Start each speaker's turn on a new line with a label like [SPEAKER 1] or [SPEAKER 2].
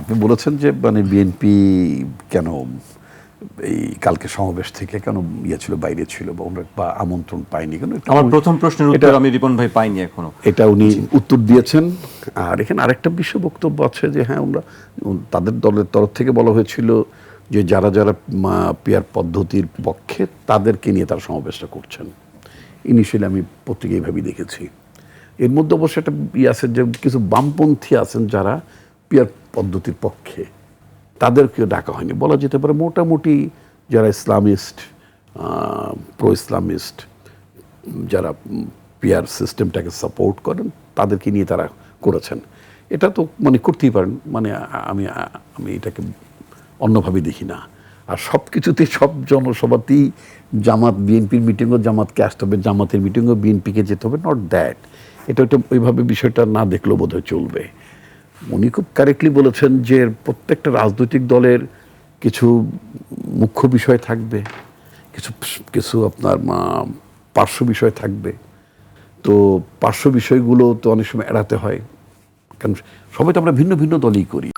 [SPEAKER 1] আপনি বলেছেন যে মানে বিএনপি কেন এই কালকে সমাবেশ থেকে কেন ইয়ে ছিল বাইরে ছিল বা ওনারা বা আমন্ত্রণ পায়নি কেন?
[SPEAKER 2] আমার প্রথম প্রশ্নের উত্তর আমি রিপন ভাই পাইনি এখনও।
[SPEAKER 1] এটা উনি উত্তর দিয়েছেন। আর এখানে আরেকটা বিষয় বক্তব্য আছে যে হ্যাঁ আমরা তাদের দলের তরফ থেকে বলা হয়েছিল যে যারা যারা পিয়ার পদ্ধতির পক্ষে তাদেরকে নিয়ে তারা সমাবেশটা করছেন। ইনিশিয়ালি আমি পত্রিকা এইভাবেই দেখেছি। এর মধ্যে অবশ্য একটা ইয়ে আছে যে কিছু বামপন্থী আছেন যারা পিয়ার পদ্ধতির পক্ষে। তাদেরকেও ডাকা হয়নি। বলা যেতে পারে মোটামুটি যারা ইসলামিস্ট প্রো ইসলামিস্ট যারা পিয়ার সিস্টেমটাকে সাপোর্ট করেন, তাদেরকে নিয়ে তারা করেছেন। এটা তো মানে করতেই পারেন। মানে আমি আমি এটাকে অন্যভাবে দেখি না। আর সব কিছুতে সব জনসভাতেই জামাত, বিএনপির মিটিংও জামাতকে আসতে হবে, জামাতের মিটিংও বিএনপিকে যেতে হবে নট দ্যাট এটা ওইভাবে বিষয়টা না দেখলেও বোধহয় চলবে। উনি খুব কারেক্টলি বলেছেন যে প্রত্যেকটা রাজনৈতিক দলের কিছু মুখ্য বিষয় থাকবে, কিছু কিছু আপনার পার্শ্ব বিষয় থাকবে। তো পার্শ্ব বিষয়গুলো তো অনেক সময় এড়াতে হয়। কারণ সবাই তো আমরা ভিন্ন ভিন্ন দলই করি।